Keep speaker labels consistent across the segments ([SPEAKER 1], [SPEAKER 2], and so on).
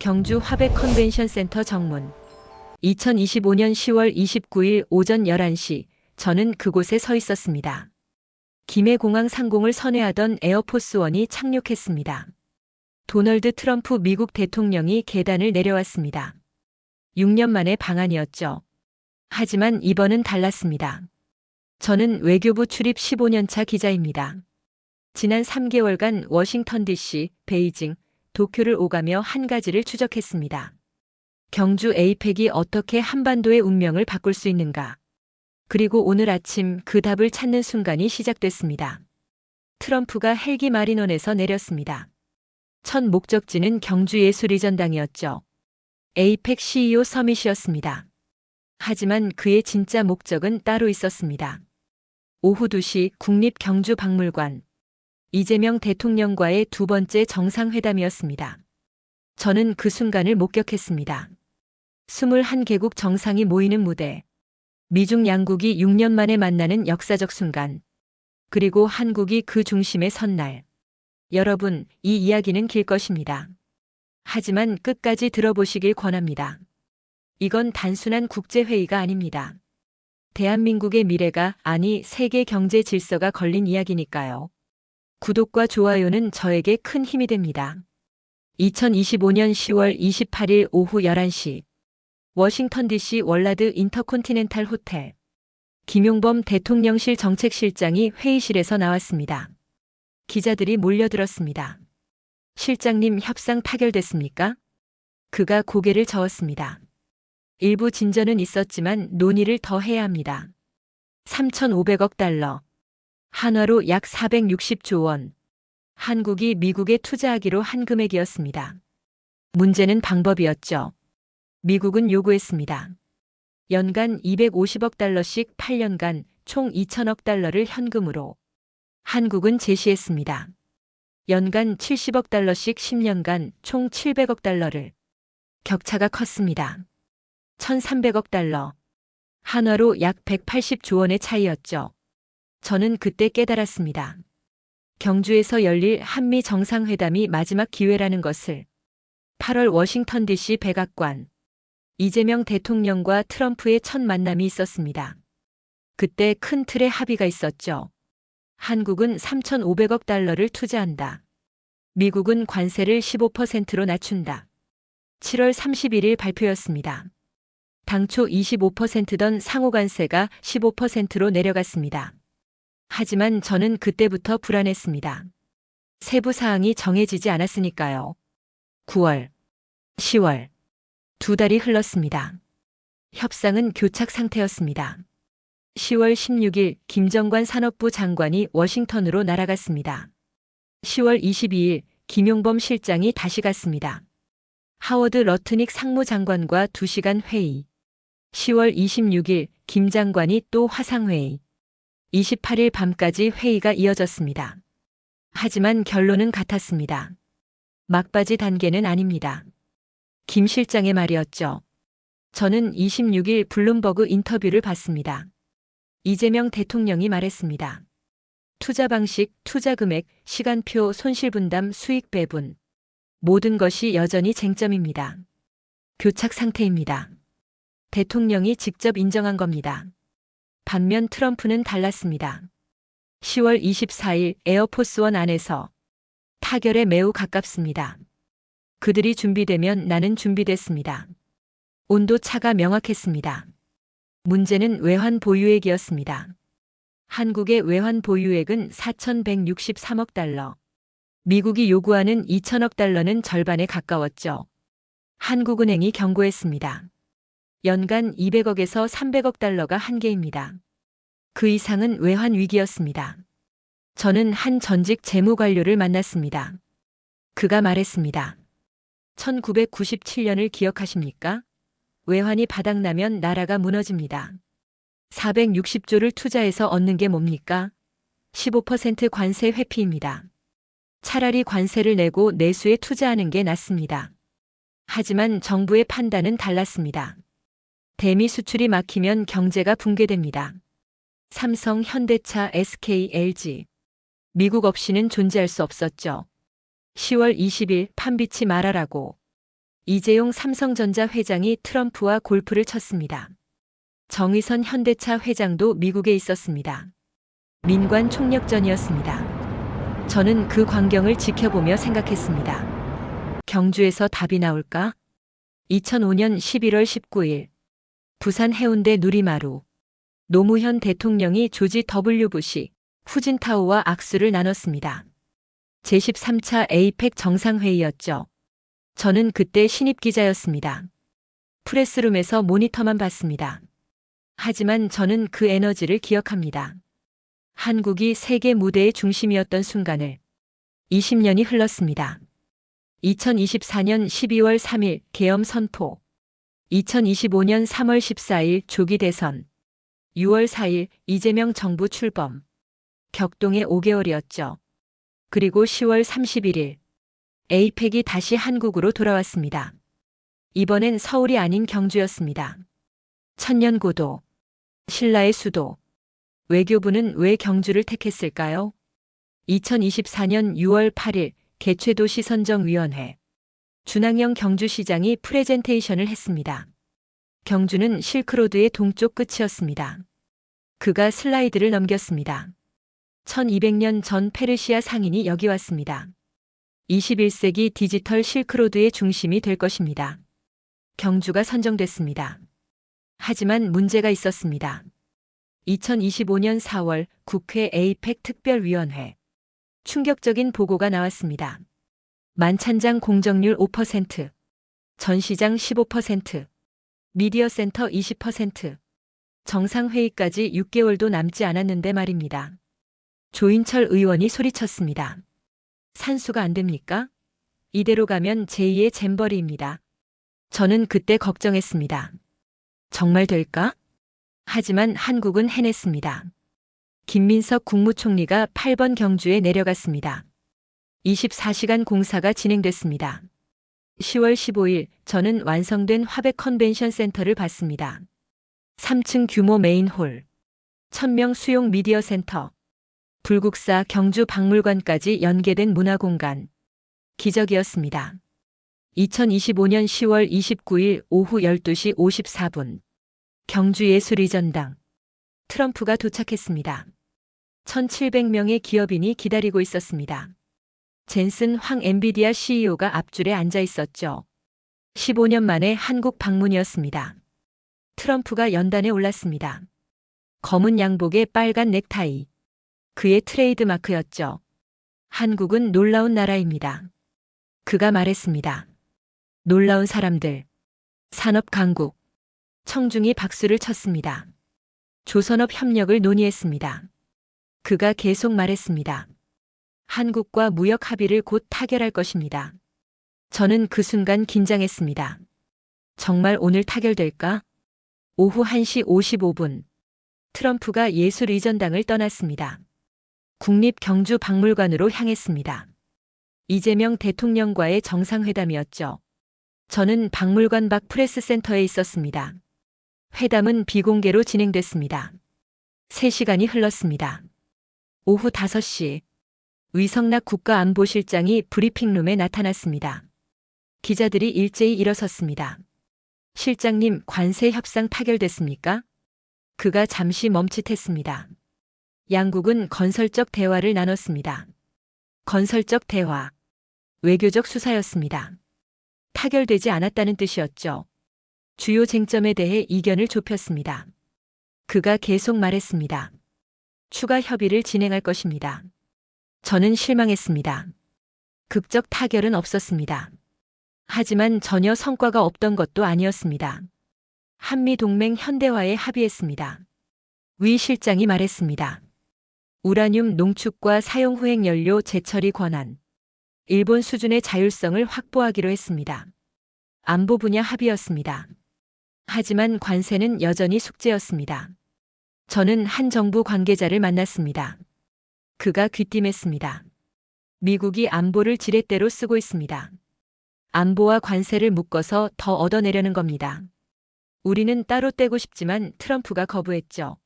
[SPEAKER 1] 경주 화백 컨벤션 센터 정문. 2025년 10월 29일 오전 11시 저는 그곳에 서 있었습니다. 김해공항 상공을 선회하던 에어포스원이 착륙했습니다. 도널드 트럼프 미국 대통령이 계단을 내려왔습니다. 6년 만의 방한이었죠. 하지만 이번은 달랐습니다. 저는 외교부 출입 15년차 기자입니다. 지난 3개월간 워싱턴 DC, 베이징, 도쿄를 오가며 한 가지를 추적했습니다. 경주 에이펙이 어떻게 한반도의 운명을 바꿀 수 있는가? 그리고 오늘 아침 그 답을 찾는 순간이 시작됐습니다. 트럼프가 헬기 마리논에서 내렸습니다. 첫 목적지는 경주 예술이전당이었죠. 에이펙 CEO 서밋이었습니다. 하지만 그의 진짜 목적은 따로 있었습니다. 오후 2시 국립경주박물관. 이재명 대통령과의 두 번째 정상회담이었습니다. 저는 그 순간을 목격했습니다. 21개국 정상이 모이는 무대. 미중 양국이 6년 만에 만나는 역사적 순간. 그리고 한국이 그 중심에 선 날. 여러분, 이 이야기는 길 것입니다. 하지만 끝까지 들어보시길 권합니다. 이건 단순한 국제회의가 아닙니다. 대한민국의 미래가 아니 세계 경제 질서가 걸린 이야기니까요. 구독과 좋아요는 저에게 큰 힘이 됩니다. 2025년 10월 28일 오후 11시 워싱턴 DC 월라드 인터콘티넨탈 호텔 김용범 대통령실 정책실장이 회의실에서 나왔습니다. 기자들이 몰려들었습니다. 실장님 협상 타결됐습니까? 그가 고개를 저었습니다. 일부 진전은 있었지만 논의를 더 해야 합니다. 3,500억 달러. 한화로 약 460조 원. 한국이 미국에 투자하기로 한 금액이었습니다. 문제는 방법이었죠. 미국은 요구했습니다. 연간 250억 달러씩 8년간 총 2천억 달러를 현금으로. 한국은 제시했습니다. 연간 70억 달러씩 10년간 총 700억 달러를. 격차가 컸습니다. 1,300억 달러. 한화로 약 180조 원의 차이였죠. 저는 그때 깨달았습니다. 경주에서 열릴 한미 정상회담이 마지막 기회라는 것을 8월 워싱턴 DC 백악관 이재명 대통령과 트럼프의 첫 만남이 있었습니다. 그때 큰 틀의 합의가 있었죠. 한국은 3,500억 달러를 투자한다. 미국은 관세를 15%로 낮춘다. 7월 31일 발표였습니다. 당초 25%던 상호관세가 15%로 내려갔습니다. 하지만 저는 그때부터 불안했습니다. 세부 사항이 정해지지 않았으니까요. 9월, 10월, 두 달이 흘렀습니다. 협상은 교착 상태였습니다. 10월 16일 김정관 산업부 장관이 워싱턴으로 날아갔습니다. 10월 22일 김용범 실장이 다시 갔습니다. 하워드 러트닉 상무장관과 2시간 회의. 10월 26일 김 장관이 또 화상회의. 28일 밤까지 회의가 이어졌습니다. 하지만 결론은 같았습니다. 막바지 단계는 아닙니다. 김 실장의 말이었죠. 저는 26일 블룸버그 인터뷰를 봤습니다. 이재명 대통령이 말했습니다. 투자 방식, 투자 금액, 시간표, 손실 분담, 수익 배분. 모든 것이 여전히 쟁점입니다. 교착 상태입니다. 대통령이 직접 인정한 겁니다. 반면 트럼프는 달랐습니다. 10월 24일 에어포스원 안에서 타결에 매우 가깝습니다. 그들이 준비되면 나는 준비됐습니다. 온도 차가 명확했습니다. 문제는 외환 보유액이었습니다. 한국의 외환 보유액은 4,163억 달러. 미국이 요구하는 2천억 달러는 절반에 가까웠죠. 한국은행이 경고했습니다. 연간 200억에서 300억 달러가 한계입니다. 그 이상은 외환 위기였습니다. 저는 한 전직 재무관료를 만났습니다. 그가 말했습니다. 1997년을 기억하십니까? 외환이 바닥나면 나라가 무너집니다. 460조를 투자해서 얻는 게 뭡니까? 15% 관세 회피입니다. 차라리 관세를 내고 내수에 투자하는 게 낫습니다. 하지만 정부의 판단은 달랐습니다. 대미 수출이 막히면 경제가 붕괴됩니다. 삼성, 현대차, SK, LG. 미국 없이는 존재할 수 없었죠. 10월 20일 판비치 말하라고. 이재용 삼성전자 회장이 트럼프와 골프를 쳤습니다. 정의선 현대차 회장도 미국에 있었습니다. 민관 총력전이었습니다. 저는 그 광경을 지켜보며 생각했습니다. 경주에서 답이 나올까? 2005년 11월 19일 부산 해운대 누리마루 노무현 대통령이 조지 W 부시 후진타오와 악수를 나눴습니다. 제13차 에이펙 정상회의였죠. 저는 그때 신입 기자였습니다. 프레스룸에서 모니터만 봤습니다. 하지만 저는 그 에너지를 기억합니다. 한국이 세계 무대의 중심이었던 순간을 20년이 흘렀습니다. 2024년 12월 3일 계엄 선포, 2025년 3월 14일 조기 대선, 6월 4일 이재명 정부 출범, 격동의 5개월이었죠. 그리고 10월 31일 에이펙이 다시 한국으로 돌아왔습니다. 이번엔 서울이 아닌 경주였습니다. 천년고도, 신라의 수도, 외교부는 왜 경주를 택했을까요? 2024년 6월 8일 개최도시 선정위원회 준항영 경주시장이 프레젠테이션을 했습니다. 경주는 실크로드의 동쪽 끝이었습니다. 그가 슬라이드를 넘겼습니다. 1200년 전 페르시아 상인이 여기 왔습니다. 21세기 디지털 실크로드의 중심이 될 것입니다. 경주가 선정됐습니다. 하지만 문제가 있었습니다. 2025년 4월 국회 에이펙 특별위원회 충격적인 보고가 나왔습니다. 만찬장 공정률 5%, 전시장 15%, 미디어 센터 20%, 정상회의까지 6개월도 남지 않았는데 말입니다. 조인철 의원이 소리쳤습니다. 산수가 안 됩니까? 이대로 가면 제2의 잼버리입니다. 저는 그때 걱정했습니다. 정말 될까? 하지만 한국은 해냈습니다. 김민석 국무총리가 8번 경주에 내려갔습니다. 24시간 공사가 진행됐습니다. 10월 15일 저는 완성된 화백 컨벤션 센터를 봤습니다. 3층 규모 메인홀, 1000명 수용 미디어 센터, 불국사 경주 박물관까지 연계된 문화공간. 기적이었습니다. 2025년 10월 29일 오후 12시 54분. 경주예술이전당. 트럼프가 도착했습니다. 1700명의 기업인이 기다리고 있었습니다. 젠슨 황 엔비디아 CEO가 앞줄에 앉아 있었죠. 15년 만에 한국 방문이었습니다. 트럼프가 연단에 올랐습니다. 검은 양복에 빨간 넥타이. 그의 트레이드 마크였죠. 한국은 놀라운 나라입니다. 그가 말했습니다. 놀라운 사람들. 산업 강국. 청중이 박수를 쳤습니다. 조선업 협력을 논의했습니다. 그가 계속 말했습니다. 한국과 무역 합의를 곧 타결할 것입니다. 저는 그 순간 긴장했습니다. 정말 오늘 타결될까? 오후 1시 55분. 트럼프가 예술 이전당을 떠났습니다. 국립경주박물관으로 향했습니다. 이재명 대통령과의 정상회담이었죠. 저는 박물관 밖 프레스센터에 있었습니다. 회담은 비공개로 진행됐습니다. 3시간이 흘렀습니다. 오후 5시 위성락 국가안보실장이 브리핑룸에 나타났습니다. 기자들이 일제히 일어섰습니다. 실장님 관세 협상 타결됐습니까? 그가 잠시 멈칫했습니다. 양국은 건설적 대화를 나눴습니다. 건설적 대화. 외교적 수사였습니다. 타결되지 않았다는 뜻이었죠. 주요 쟁점에 대해 이견을 좁혔습니다. 그가 계속 말했습니다. 추가 협의를 진행할 것입니다. 저는 실망했습니다. 극적 타결은 없었습니다. 하지만 전혀 성과가 없던 것도 아니었습니다. 한미동맹 현대화에 합의했습니다. 위 실장이 말했습니다. 우라늄 농축과 사용 후행 연료 재처리 권한. 일본 수준의 자율성을 확보하기로 했습니다. 안보 분야 합의였습니다. 하지만 관세는 여전히 숙제였습니다. 저는 한 정부 관계자를 만났습니다. 그가 귀띔했습니다. 미국이 안보를 지렛대로 쓰고 있습니다. 안보와 관세를 묶어서 더 얻어내려는 겁니다. 우리는 따로 떼고 싶지만 트럼프가 거부했죠.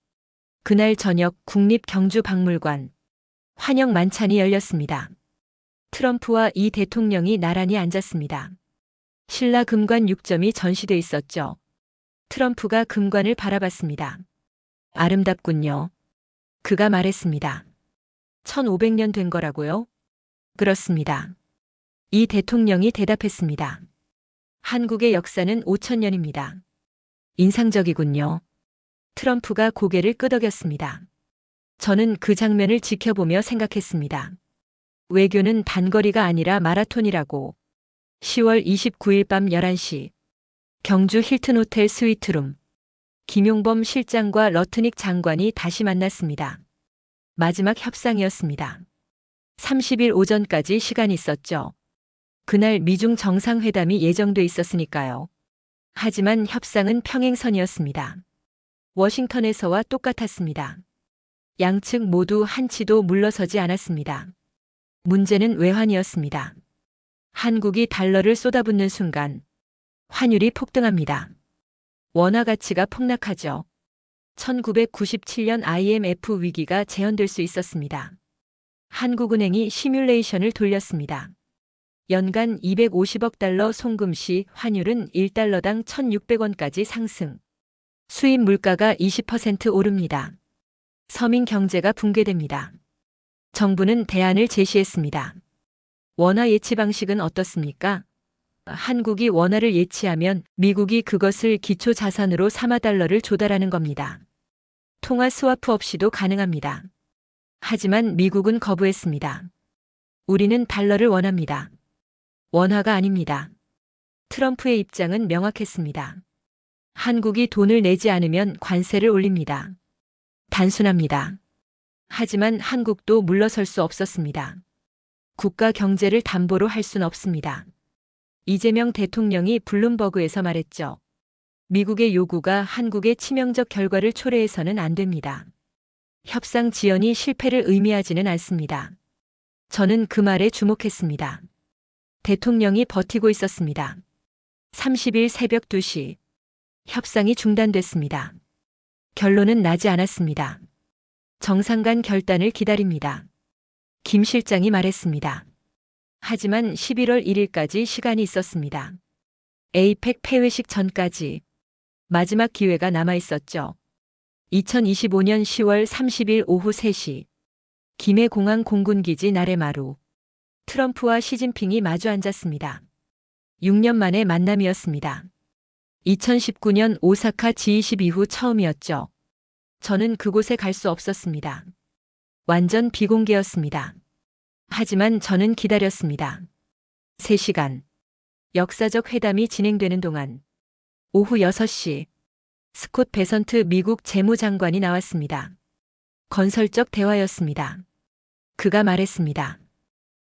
[SPEAKER 1] 그날 저녁 국립경주박물관 환영 만찬이 열렸습니다. 트럼프와 이 대통령이 나란히 앉았습니다. 신라 금관 6점이 전시돼 있었죠. 트럼프가 금관을 바라봤습니다. 아름답군요. 그가 말했습니다. 1500년 된 거라고요? 그렇습니다. 이 대통령이 대답했습니다. 한국의 역사는 5000년입니다. 인상적이군요. 트럼프가 고개를 끄덕였습니다. 저는 그 장면을 지켜보며 생각했습니다. 외교는 단거리가 아니라 마라톤이라고. 10월 29일 밤 11시. 경주 힐튼 호텔 스위트룸. 김용범 실장과 러트닉 장관이 다시 만났습니다. 마지막 협상이었습니다. 30일 오전까지 시간이 있었죠. 그날 미중 정상회담이 예정돼 있었으니까요. 하지만 협상은 평행선이었습니다. 워싱턴에서와 똑같았습니다. 양측 모두 한치도 물러서지 않았습니다. 문제는 외환이었습니다. 한국이 달러를 쏟아붓는 순간 환율이 폭등합니다. 원화 가치가 폭락하죠. 1997년 IMF 위기가 재현될 수 있었습니다. 한국은행이 시뮬레이션을 돌렸습니다. 연간 250억 달러 송금 시 환율은 1달러당 1,600원까지 상승. 수입 물가가 20% 오릅니다. 서민 경제가 붕괴됩니다. 정부는 대안을 제시했습니다. 원화 예치 방식은 어떻습니까? 한국이 원화를 예치하면 미국이 그것을 기초 자산으로 삼아 달러를 조달하는 겁니다. 통화 스와프 없이도 가능합니다. 하지만 미국은 거부했습니다. 우리는 달러를 원합니다. 원화가 아닙니다. 트럼프의 입장은 명확했습니다. 한국이 돈을 내지 않으면 관세를 올립니다. 단순합니다. 하지만 한국도 물러설 수 없었습니다. 국가 경제를 담보로 할 순 없습니다. 이재명 대통령이 블룸버그에서 말했죠. 미국의 요구가 한국의 치명적 결과를 초래해서는 안 됩니다. 협상 지연이 실패를 의미하지는 않습니다. 저는 그 말에 주목했습니다. 대통령이 버티고 있었습니다. 30일 새벽 2시. 협상이 중단됐습니다. 결론은 나지 않았습니다. 정상 간 결단을 기다립니다. 김 실장이 말했습니다. 하지만 11월 1일까지 시간이 있었습니다. 에이펙 폐회식 전까지 마지막 기회가 남아 있었죠. 2025년 10월 30일 오후 3시 김해공항 공군기지 나레마루 트럼프와 시진핑이 마주 앉았습니다. 6년 만의 만남이었습니다. 2019년 오사카 G20 이후 처음이었죠. 저는 그곳에 갈 수 없었습니다. 완전 비공개였습니다. 하지만 저는 기다렸습니다. 3시간. 역사적 회담이 진행되는 동안 오후 6시 스콧 베선트 미국 재무장관이 나왔습니다. 건설적 대화였습니다. 그가 말했습니다.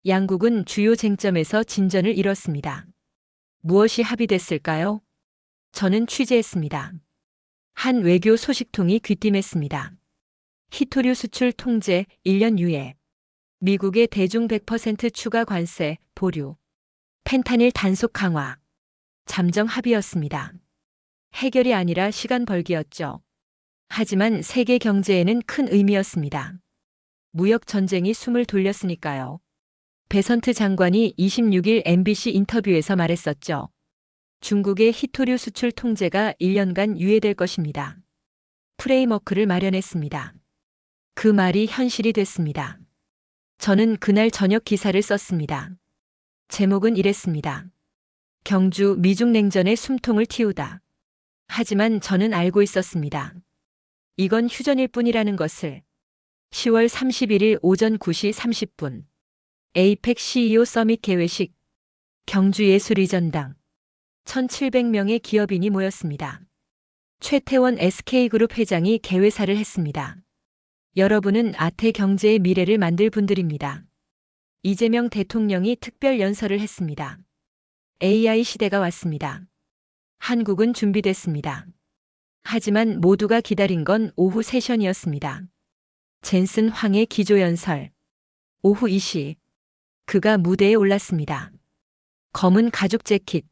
[SPEAKER 1] 양국은 주요 쟁점에서 진전을 이뤘습니다. 무엇이 합의됐을까요? 저는 취재했습니다. 한 외교 소식통이 귀띔했습니다. 히토류 수출 통제 1년 유예. 미국의 대중 100% 추가 관세 보류. 펜타닐 단속 강화. 잠정 합의였습니다. 해결이 아니라 시간 벌기였죠. 하지만 세계 경제에는 큰 의미였습니다. 무역 전쟁이 숨을 돌렸으니까요. 베선트 장관이 26일 MBC 인터뷰에서 말했었죠. 중국의 히토류 수출 통제가 1년간 유예될 것입니다. 프레임워크를 마련했습니다. 그 말이 현실이 됐습니다. 저는 그날 저녁 기사를 썼습니다. 제목은 이랬습니다. 경주 미중 냉전의 숨통을 틔우다. 하지만 저는 알고 있었습니다. 이건 휴전일 뿐이라는 것을 10월 31일 오전 9시 30분 에이펙 CEO 서밋 개회식 경주예술이전당 1700명의 기업인이 모였습니다. 최태원 SK그룹 회장이 개회사를 했습니다. 여러분은 아태 경제의 미래를 만들 분들입니다. 이재명 대통령이 특별 연설을 했습니다. AI 시대가 왔습니다. 한국은 준비됐습니다. 하지만 모두가 기다린 건 오후 세션이었습니다. 젠슨 황의 기조연설. 오후 2시. 그가 무대에 올랐습니다. 검은 가죽 재킷.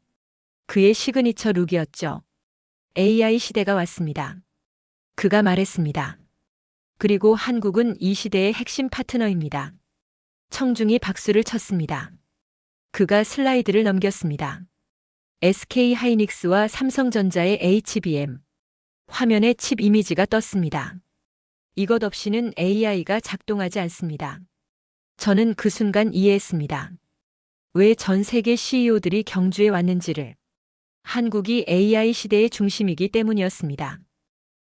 [SPEAKER 1] 그의 시그니처 룩이었죠. AI 시대가 왔습니다. 그가 말했습니다. 그리고 한국은 이 시대의 핵심 파트너입니다. 청중이 박수를 쳤습니다. 그가 슬라이드를 넘겼습니다. SK 하이닉스와 삼성전자의 HBM. 화면에 칩 이미지가 떴습니다. 이것 없이는 AI가 작동하지 않습니다. 저는 그 순간 이해했습니다. 왜 전 세계 CEO들이 경주에 왔는지를. 한국이 AI 시대의 중심이기 때문이었습니다.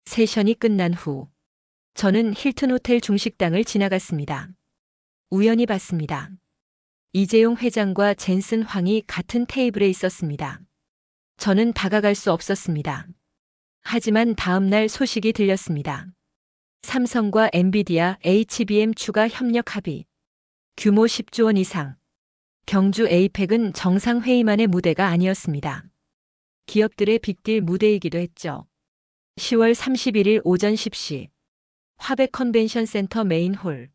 [SPEAKER 1] 세션이 끝난 후, 저는 힐튼 호텔 중식당을 지나갔습니다. 우연히 봤습니다. 이재용 회장과 젠슨 황이 같은 테이블에 있었습니다. 저는 다가갈 수 없었습니다. 하지만 다음날 소식이 들렸습니다. 삼성과 엔비디아 HBM 추가 협력 합의. 규모 10조 원 이상. 경주 에이펙은 정상회의만의 무대가 아니었습니다. 기업들의 빅딜 무대이기도 했죠. 10월 31일 오전 10시. 화백 컨벤션 센터 메인홀.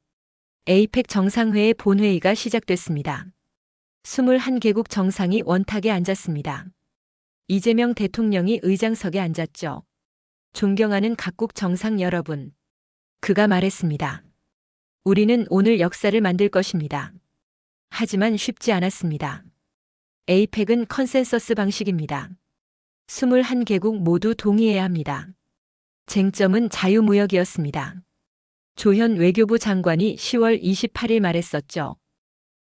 [SPEAKER 1] 에이펙 정상회의 본회의가 시작됐습니다. 21개국 정상이 원탁에 앉았습니다. 이재명 대통령이 의장석에 앉았죠. 존경하는 각국 정상 여러분. 그가 말했습니다. 우리는 오늘 역사를 만들 것입니다. 하지만 쉽지 않았습니다. 에이펙은 컨센서스 방식입니다. 21개국 모두 동의해야 합니다. 쟁점은 자유무역이었습니다. 조현 외교부 장관이 10월 28일 말했었죠.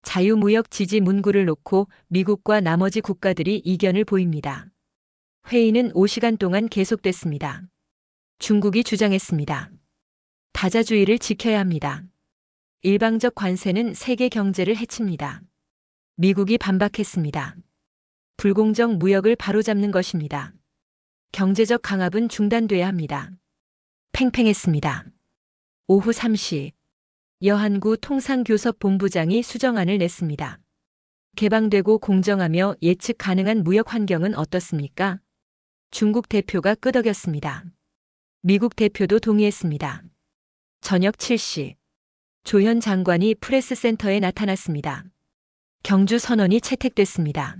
[SPEAKER 1] 자유무역 지지 문구를 놓고 미국과 나머지 국가들이 이견을 보입니다. 회의는 5시간 동안 계속됐습니다. 중국이 주장했습니다. 다자주의를 지켜야 합니다. 일방적 관세는 세계 경제를 해칩니다. 미국이 반박했습니다. 불공정 무역을 바로잡는 것입니다. 경제적 강압은 중단돼야 합니다. 팽팽했습니다. 오후 3시 여한구 통상교섭 본부장이 수정안을 냈습니다. 개방되고 공정하며 예측 가능한 무역 환경은 어떻습니까? 중국 대표가 끄덕였습니다. 미국 대표도 동의했습니다. 저녁 7시 조현 장관이 프레스센터에 나타났습니다. 경주 선언이 채택됐습니다.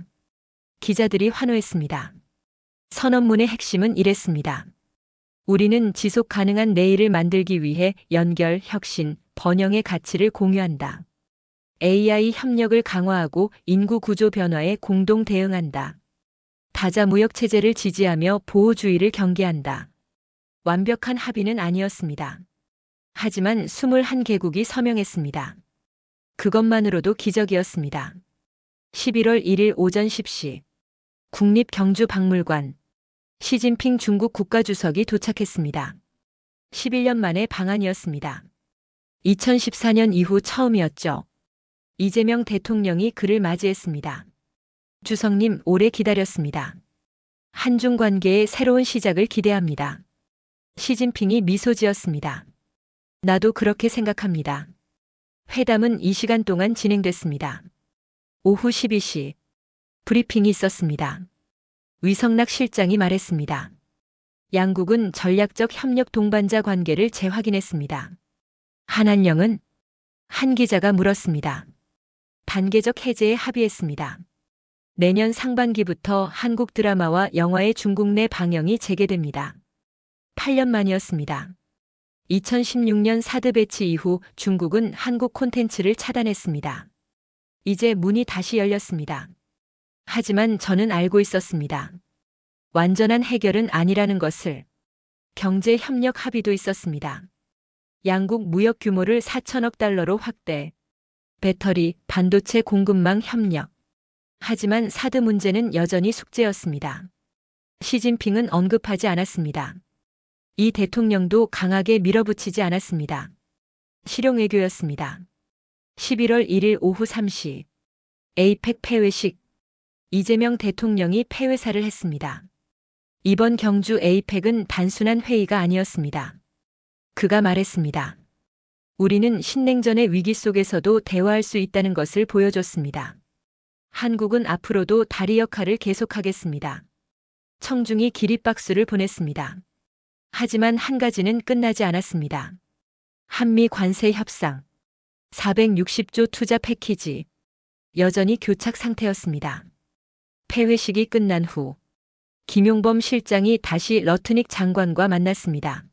[SPEAKER 1] 기자들이 환호했습니다. 선언문의 핵심은 이랬습니다. 우리는 지속 가능한 내일을 만들기 위해 연결, 혁신, 번영의 가치를 공유한다. AI 협력을 강화하고 인구 구조 변화에 공동 대응한다. 다자 무역 체제를 지지하며 보호주의를 경계한다. 완벽한 합의는 아니었습니다. 하지만 21개국이 서명했습니다. 그것만으로도 기적이었습니다. 11월 1일 오전 10시 국립경주박물관 시진핑 중국 국가주석이 도착했습니다. 11년 만의 방한이었습니다. 2014년 이후 처음이었죠. 이재명 대통령이 그를 맞이했습니다. 주석님 오래 기다렸습니다. 한중 관계의 새로운 시작을 기대합니다. 시진핑이 미소 지었습니다. 나도 그렇게 생각합니다. 회담은 이 시간 동안 진행됐습니다. 오후 12시 브리핑이 있었습니다. 위성락 실장이 말했습니다. 양국은 전략적 협력 동반자 관계를 재확인했습니다. 한한령은 한 기자가 물었습니다. 단계적 해제에 합의했습니다. 내년 상반기부터 한국 드라마와 영화의 중국 내 방영이 재개됩니다. 8년 만이었습니다. 2016년 사드 배치 이후 중국은 한국 콘텐츠를 차단했습니다. 이제 문이 다시 열렸습니다. 하지만 저는 알고 있었습니다. 완전한 해결은 아니라는 것을. 경제 협력 합의도 있었습니다. 양국 무역 규모를 4천억 달러로 확대. 배터리, 반도체 공급망 협력. 하지만 사드 문제는 여전히 숙제였습니다. 시진핑은 언급하지 않았습니다. 이 대통령도 강하게 밀어붙이지 않았습니다. 실용외교였습니다. 11월 1일 오후 3시 에이펙 폐회식 이재명 대통령이 폐회사를 했습니다. 이번 경주 에이펙은 단순한 회의가 아니었습니다. 그가 말했습니다. 우리는 신냉전의 위기 속에서도 대화할 수 있다는 것을 보여줬습니다. 한국은 앞으로도 다리 역할을 계속하겠습니다. 청중이 기립박수를 보냈습니다. 하지만 한 가지는 끝나지 않았습니다. 한미 관세 협상 460조 투자 패키지 여전히 교착 상태였습니다. 폐회식이 끝난 후 김용범 실장이 다시 러트닉 장관과 만났습니다.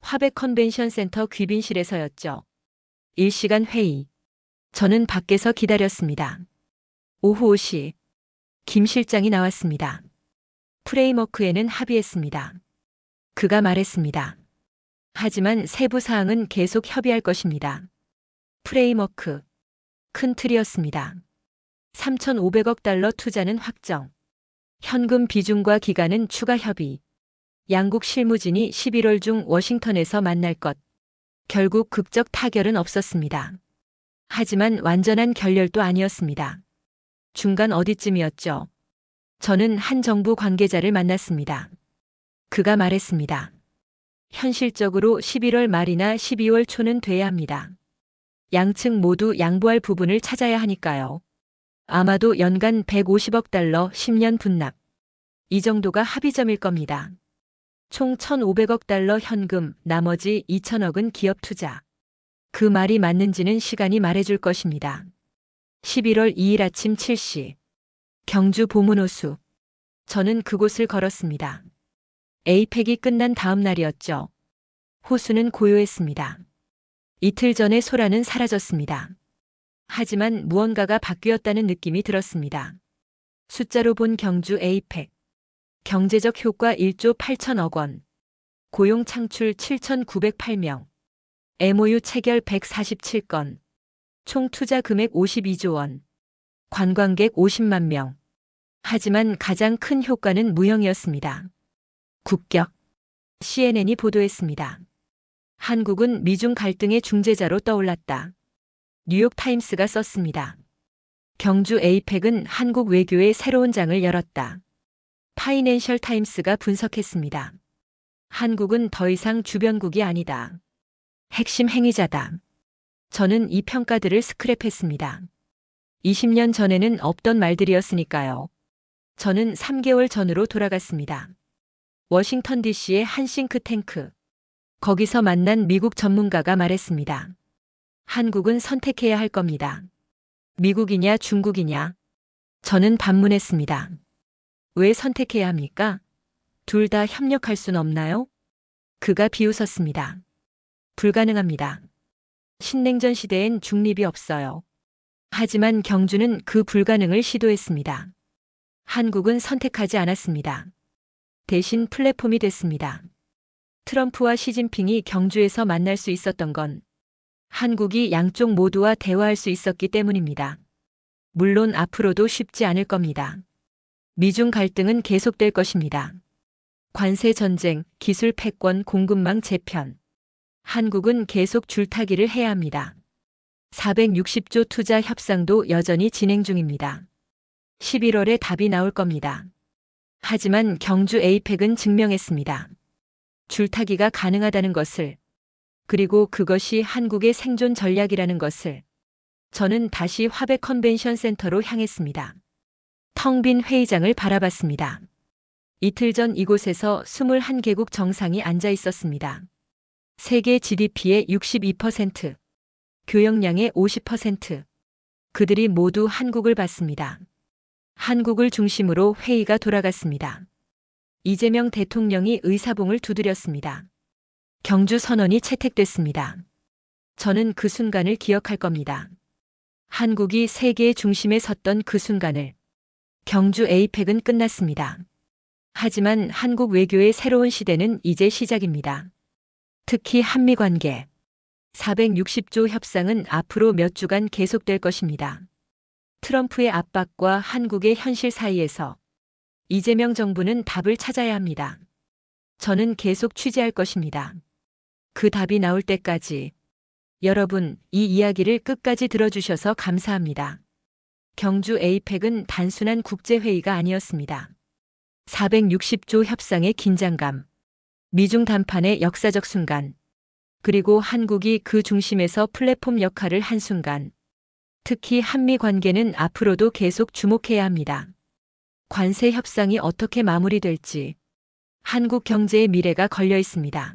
[SPEAKER 1] 화백 컨벤션 센터 귀빈실에서였죠. 1시간 회의. 저는 밖에서 기다렸습니다. 오후 5시 김 실장이 나왔습니다. 프레임워크에는 합의했습니다. 그가 말했습니다. 하지만 세부 사항은 계속 협의할 것입니다. 프레임워크. 큰 틀이었습니다. 3,500억 달러 투자는 확정. 현금 비중과 기간은 추가 협의. 양국 실무진이 11월 중 워싱턴에서 만날 것. 결국 극적 타결은 없었습니다. 하지만 완전한 결렬도 아니었습니다. 중간 어디쯤이었죠. 저는 한 정부 관계자를 만났습니다. 그가 말했습니다. 현실적으로 11월 말이나 12월 초는 돼야 합니다. 양측 모두 양보할 부분을 찾아야 하니까요. 아마도 연간 150억 달러 10년 분납. 이 정도가 합의점일 겁니다. 총 1,500억 달러 현금, 나머지 2천억은 기업 투자. 그 말이 맞는지는 시간이 말해줄 것입니다. 11월 2일 아침 7시. 경주 보문호수. 저는 그곳을 걸었습니다. 에이펙이 끝난 다음 날이었죠. 호수는 고요했습니다. 이틀 전에 소라는 사라졌습니다. 하지만 무언가가 바뀌었다는 느낌이 들었습니다. 숫자로 본 경주 에이펙. 경제적 효과 1조 8천억 원. 고용 창출 7,908명. MOU 체결 147건. 총 투자 금액 52조 원. 관광객 50만 명. 하지만 가장 큰 효과는 무형이었습니다. 국격. CNN이 보도했습니다. 한국은 미중 갈등의 중재자로 떠올랐다. 뉴욕타임스가 썼습니다. 경주 에이펙은 한국 외교의 새로운 장을 열었다. 파이낸셜 타임스가 분석했습니다. 한국은 더 이상 주변국이 아니다. 핵심 행위자다. 저는 이 평가들을 스크랩했습니다. 20년 전에는 없던 말들이었으니까요. 저는 3개월 전으로 돌아갔습니다. 워싱턴 DC의 한 싱크탱크. 거기서 만난 미국 전문가가 말했습니다. 한국은 선택해야 할 겁니다. 미국이냐 중국이냐. 저는 반문했습니다. 왜 선택해야 합니까? 둘 다 협력할 순 없나요? 그가 비웃었습니다. 불가능합니다. 신냉전 시대엔 중립이 없어요. 하지만 경주는 그 불가능을 시도했습니다. 한국은 선택하지 않았습니다. 대신 플랫폼이 됐습니다. 트럼프와 시진핑이 경주에서 만날 수 있었던 건 한국이 양쪽 모두와 대화할 수 있었기 때문입니다. 물론 앞으로도 쉽지 않을 겁니다. 미중 갈등은 계속될 것입니다. 관세 전쟁, 기술 패권, 공급망 재편. 한국은 계속 줄타기를 해야 합니다. 460조 투자 협상도 여전히 진행 중입니다. 11월에 답이 나올 겁니다. 하지만 경주 에이펙은 증명했습니다. 줄타기가 가능하다는 것을, 그리고 그것이 한국의 생존 전략이라는 것을, 저는 다시 화백 컨벤션 센터로 향했습니다. 텅 빈 회의장을 바라봤습니다. 이틀 전 이곳에서 21개국 정상이 앉아 있었습니다. 세계 GDP의 62%, 교역량의 50%. 그들이 모두 한국을 봤습니다. 한국을 중심으로 회의가 돌아갔습니다. 이재명 대통령이 의사봉을 두드렸습니다. 경주 선언이 채택됐습니다. 저는 그 순간을 기억할 겁니다. 한국이 세계의 중심에 섰던 그 순간을. 경주 에이펙은 끝났습니다. 하지만 한국 외교의 새로운 시대는 이제 시작입니다. 특히 한미 관계. 460조 협상은 앞으로 몇 주간 계속될 것입니다. 트럼프의 압박과 한국의 현실 사이에서 이재명 정부는 답을 찾아야 합니다. 저는 계속 취재할 것입니다. 그 답이 나올 때까지 여러분 이 이야기를 끝까지 들어주셔서 감사합니다. 경주 에이펙은 단순한 국제회의가 아니었습니다. 460조 협상의 긴장감, 미중 담판의 역사적 순간, 그리고 한국이 그 중심에서 플랫폼 역할을 한 순간, 특히 한미 관계는 앞으로도 계속 주목해야 합니다. 관세 협상이 어떻게 마무리될지 한국 경제의 미래가 걸려 있습니다.